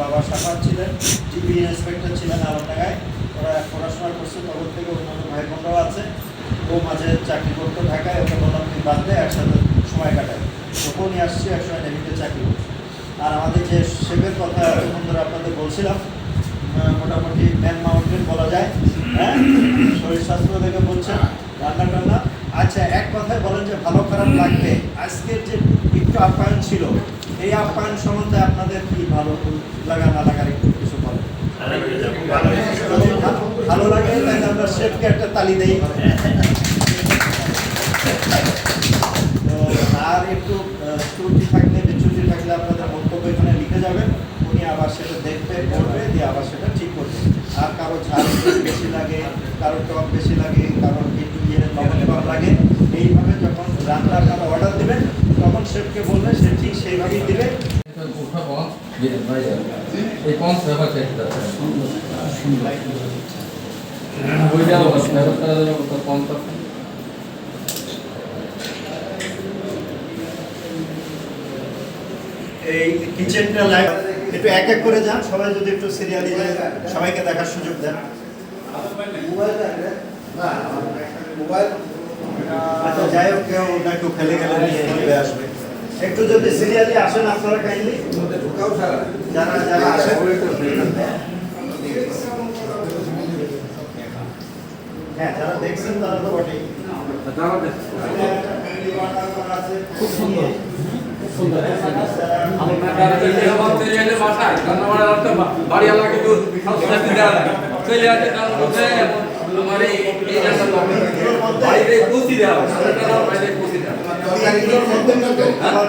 বাবা সাফাত ছিলেন TV inspector ছিলেন আলমডাঙ্গায়। ওরা পড়াশোনা করছে, তখন থেকে অন্যান্য ভাই বোনরাও আছে। ও মাঝে চাকরি করতো ঢাকায়, ওকে বললাম, তুই বাদ দে, একসাথে সময় কাটায় নিয়ে আসছি, একসময় নেভিতে চাকরি আর আমাদের যে শেপের কথা এতক্ষণ ধরে আপনাদের বলছিলাম মোটামুটি ম্যান মাউন্টেন বলা যায় হ্যাঁ? শরীর স্বাস্থ্য দেখে বলছেন রান্না টান্না আচ্ছা এক কথায় বলেন যে ভালো খারাপ লাগবে। আজকের আপ্যায়ন ছিল, এই আপ্যায়ন সম্বন্ধে আপনাদের কি ভালো লাগা না লাগার একটু কিছু বলেন? ভালো লাগে আমরা শেফকে একটা তালি দেই। আর একটু ত্রুটি থাকলে, বিচ্যুতি থাকলে আপনাদের বক্তব্য এখানে লিখে যাবেন। উনি আবার সেটা দেখবে দিয়ে আবার সেটা ঠিক করবে। আর কারও ঝাল বেশি লাগে, কারও টক বেশি লাগে, কারও একটু ইয়ে লাগে। এইভাবে যখন রান্না আপনারা অর্ডার দেবেন, তখন শেফকে বললে সে ঠিক সেইভাবেই দেবে। এই পঞ্চ ব্যবহার করতে ওইটা ব্যবহার এই কিচেনটা লাইভ একটু এক এক করে যান সবাই যদি একটু সিরিয়ালি সবাইকে দেখার সুযোগ দেন। আচ্ছা যাই হোক কেউ না কেউ ফেলে গেলে নিয়ে আসবে। একটু যদি সিরিয়ালি আসেন আপনারা কাইন্ডলি যারা যারা আসেন। হ্যাঁ যারা দেখছেন তারা তো বটেই। খুব সুন্দর। চলে আসে তার মধ্যে আমার এই বাড়িতে কুচি দেওয়া বাড়িতে কুচি দেওয়া আবার